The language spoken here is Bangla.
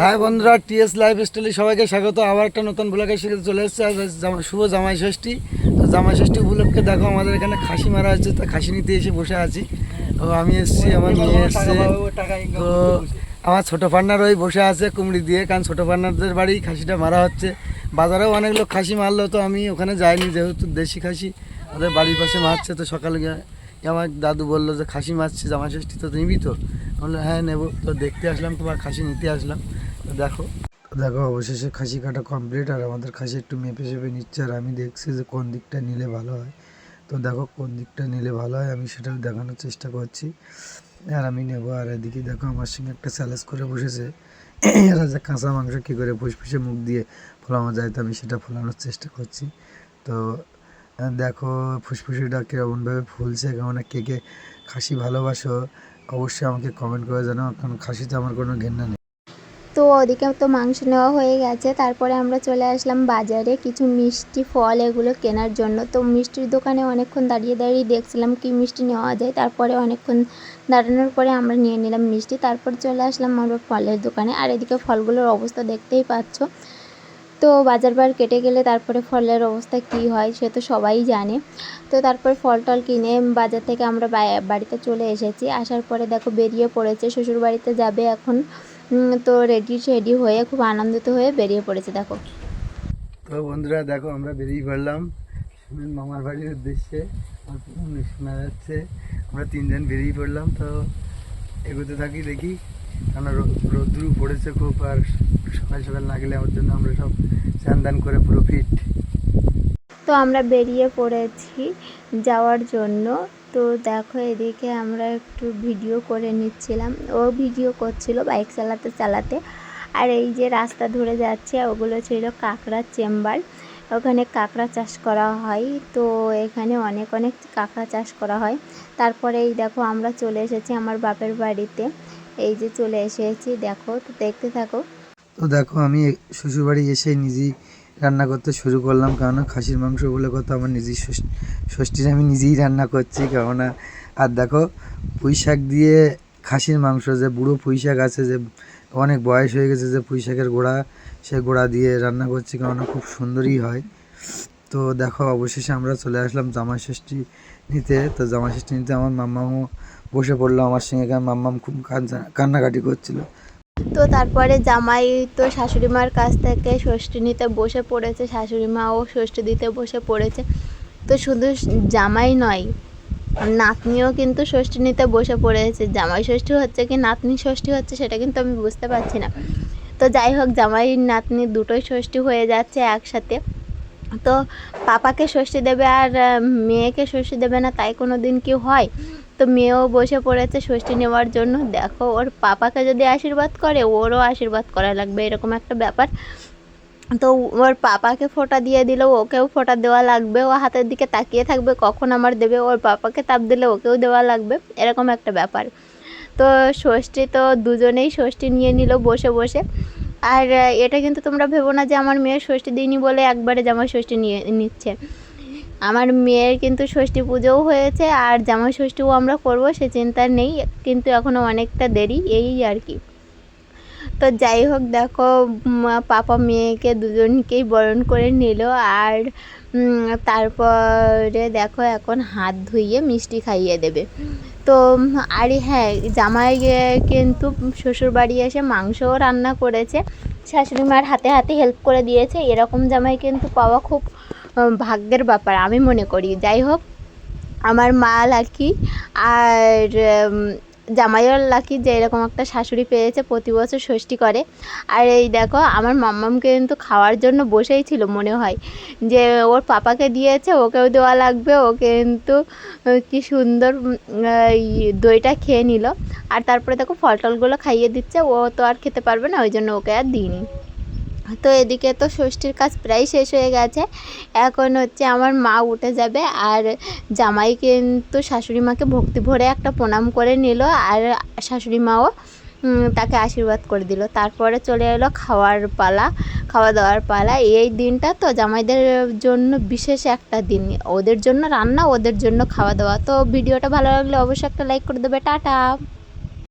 হ্যাঁ বন্ধুরা টিএস লাইফ স্টাইলে সবাইকে স্বাগত। আবার একটা নতুন ব্লগের সাথে চলে এসেছে। আজ শুভ জামাই ষষ্ঠী। তো জামাই ষষ্ঠী উপলক্ষে দেখো আমাদের এখানে খাসি মারা হচ্ছে। তা খাসি নিতে এসে বসে আছি। তো আমি এসেছি আমার মেয়ে এসছে। তো আমার ছোটো পার্টনার ওই বসে আছে কুমড়ি দিয়ে কারণ ছোটো পার্টনারদের বাড়ি খাসিটা মারা হচ্ছে। বাজারেও অনেক লোক খাসি মারলো তো আমি ওখানে যাইনি যেহেতু দেশি খাসি। ওদের বাড়ির পাশে মারছে তো সকালে গিয়ে আমার দাদু বলল যে খাসি মারছে জামা ষষ্ঠী তো নিবি তো? বলল হ্যাঁ নেব। তো দেখতে আসলাম, তোমার খাসি নিতে আসলাম। তো দেখো। দেখো, অবশেষে খাসি কাটা কমপ্লিট আর আমাদের খাসি একটু মেপে চেপে নিচ্ছে আর আমি দেখছি যে কোন দিকটা নিলে ভালো হয়। তো দেখো, কোন দিকটা নিলে ভালো হয় আমি সেটাও দেখানোর চেষ্টা করছি। আর আমি নেব, আর এদিকে দেখো আমার সঙ্গে একটা স্যালেস করে বসেছে। এরা যে কাঁচা মাংস কী করে ফুসফুসে মুখ দিয়ে ফোলানো যায় তো আমি সেটা ফোলানোর চেষ্টা করছি। তো দেখো ফুসফুসিটা কীরকমভাবে ফুলছে কেমন কে কে খাসি ভালোবাসো অবশ্যই আমাকে কমেন্ট করে জানাও, কারণ খাসিতে আমার কোনো ঘেন্না নেই। তো ওদিকে তো মাংস নেওয়া হয়ে গেছে, তারপরে আমরা চলে আসলাম বাজারে কিছু মিষ্টি ফল এগুলো কেনার জন্য। তো মিষ্টির দোকানে অনেকক্ষণ দাঁড়িয়ে দাঁড়িয়ে দেখছিলাম কি মিষ্টি নেওয়া যায়, তারপরে অনেকক্ষণ দাঁড়ানোর পরে আমরা নিয়ে নিলাম মিষ্টি, তারপর চলে আসলাম আমরা ফলের দোকানে। আর এদিকে ফলগুলোর অবস্থা দেখতেই পাচ্ছ তো বাজার বার কেটে গেলে তারপরে ফলের অবস্থা কি হয় সে তো সবাই জানে। তো তারপর ফল টল কিনে বাজার থেকে আমরা বাড়িতে চলে এসেছি। আসার পরে দেখো বেরিয়ে পড়েছে শ্বশুর বাড়িতে যাবে এখন। তো রেডি রেডি হয়ে খুব আনন্দিত হয়ে বেরিয়ে পড়েছে, দেখো। তো বন্ধুরা, দেখো আমরা বেরিয়ে পড়লাম। মামার বাড়ির উদ্দেশ্যে। শোনা যাচ্ছে। আমরা তিনজন বেরিয়ে পড়লাম, তো এগোতে থাকি দেখি। কেন রোদ্রু পড়েছে খুব আর সকাল সকাল না গেলে আমার জন্য আমরা সব স্নান করে পুরো ফিট। তো আমরা বেরিয়ে পড়েছি যাওয়ার জন্য। তো দেখো এদিকে আমরা একটু ভিডিও করে নিচ্ছিলাম। ও ভিডিও করছিল বাইক চালাতে চালাতে। আর এই যে রাস্তা ধরে যাচ্ছে, ওগুলো ছিল কাঁকড়ার চেম্বার। ওখানে কাঁকড়া চাষ করা হয়। তো এখানে অনেক অনেক কাঁকড়া চাষ করা হয়। তারপরে এই দেখো আমরা চলে এসেছি আমার বাপের বাড়িতে। এই যে চলে এসেছি দেখো, তো দেখতে থাকো। তো দেখো, আমি শ্বশুরবাড়ি এসে নিজেই রান্না করতে শুরু করলাম, কেননা খাসির মাংস বলে কথা আমার নিজেই ষষ্ঠীর আমি নিজেই রান্না করছি, কেননা, আর দেখো পুঁই শাক দিয়ে খাসির মাংস, যে বুড়ো পুঁই শাক আছে, যে অনেক বয়স হয়ে গেছে যে পুঁই শাকের গোড়া, সে গোড়া দিয়ে রান্না করছি, কেননা খুব সুন্দরই হয়। তো দেখো, অবশেষে আমরা চলে আসলাম জামাই ষষ্ঠী নিতে। তো জামাই ষষ্ঠী নিতে আমার মাম্মামও বসে পড়ল আমার সঙ্গে, কারণ মাম্মাম খুব কান্নাকাটি করছিল। তো তারপরে জামাই তো শাশুড়ি মার কাছ থেকে ষষ্ঠী নিতে বসে পড়েছে শাশুড়ি মাও ষষ্ঠী দিতে বসে পড়েছে। তো শুধু জামাই নয়, নাতনিও কিন্তু ষষ্ঠী নিতে বসে পড়েছে। জামাই ষষ্ঠী হচ্ছে কি, নাতনি ষষ্ঠী হচ্ছে সেটা কিন্তু আমি বুঝতে পারছি না। তো যাই হোক জামাই নাতনি দুটোই ষষ্ঠী হয়ে যাচ্ছে একসাথে। তো পাপাকে ষষ্ঠী দেবে আর মেয়েকে ষষ্ঠী দেবে না, তাই কোনো দিন কি হয়? তো মেয়েও বসে পড়েছে ষষ্ঠী নেওয়ার জন্য। দেখো, ওর পাপাকে যদি আশীর্বাদ করে, ওরও আশীর্বাদ করা লাগবে, এরকম একটা ব্যাপার। তো ওর পাপাকে ফোঁটা দিয়ে দিল, ওকেও ফোঁটা দেওয়া লাগবে। ও হাতের দিকে তাকিয়ে থাকবে, কখন আমার দেবে? ওর পাপাকে তাপ দিলে ওকেও দেওয়া লাগবে, এরকম একটা ব্যাপার। তো ষষ্ঠী তো দুজনেই ষষ্ঠী নিয়ে নিল বসে বসে। আর এটা কিন্তু তোমরা ভেবো না যে আমার মেয়ের ষষ্ঠী দিনই বলে একবারে জামাই ষষ্ঠী নিয়ে, নিচ্ছে। আমার মেয়ের কিন্তু ষষ্ঠী পুজোও হয়েছে আর জামাই ষষ্ঠীও আমরা করব, সে চিন্তা নেই, কিন্তু এখনও অনেকটা দেরি, এই আর কি। তো যাই হোক, দেখো পাপা মেয়েকে দুজনকেই বরণ করে নিল আর তারপরে দেখো এখন হাত ধুইয়ে মিষ্টি খাইয়ে দেবে। তো, আর হ্যাঁ জামাই কিন্তু শ্বশুর বাড়ি এসে মাংসও রান্না করেছে। শাশুড়ি মার হাতে হাতে হেল্প করে দিয়েছে। এরকম জামাই কিন্তু পাওয়া খুব ভাগ্যের ব্যাপার, আমি মনে করি। যাই হোক, আমার মা লাকি, আর জামাইও লাকি যে এরকম একটা শাশুড়ি পেয়েছে, প্রতি বছর ষষ্ঠী করে। আর এই দেখো, আমার মাম্মামকে কিন্তু খাওয়ার জন্য বসেই ছিল মনে হয়। যে ওর পাপাকে দিয়েছে, ওকেও দেওয়া লাগবে, ও কিন্তু কি সুন্দর দইটা খেয়ে নিল। আর তারপরে দেখো ফল টলগুলো খাইয়ে দিচ্ছে, ও তো আর খেতে পারবে না, ওই জন্য ওকে আর দিইনি। তো এদিকে তো ষষ্ঠীর কাজ প্রায় শেষ হয়ে গেছে। এখন হচ্ছে আমার মা উঠে যাবে আর জামাই কিন্তু শাশুড়ি মাকে ভক্তি ভরে একটা প্রণাম করে নিল আর শাশুড়ি মাও তাকে আশীর্বাদ করে দিল। তারপরে চলে এলো খাওয়ার পালা, খাওয়া দাওয়ার পালা। এই দিনটা তো জামাইদের জন্য বিশেষ একটা দিন। ওদের জন্য রান্না, ওদের জন্য খাওয়া দাওয়া। তো ভিডিওটা ভালো লাগলে অবশ্যই একটা লাইক করে দেবে। টাটা।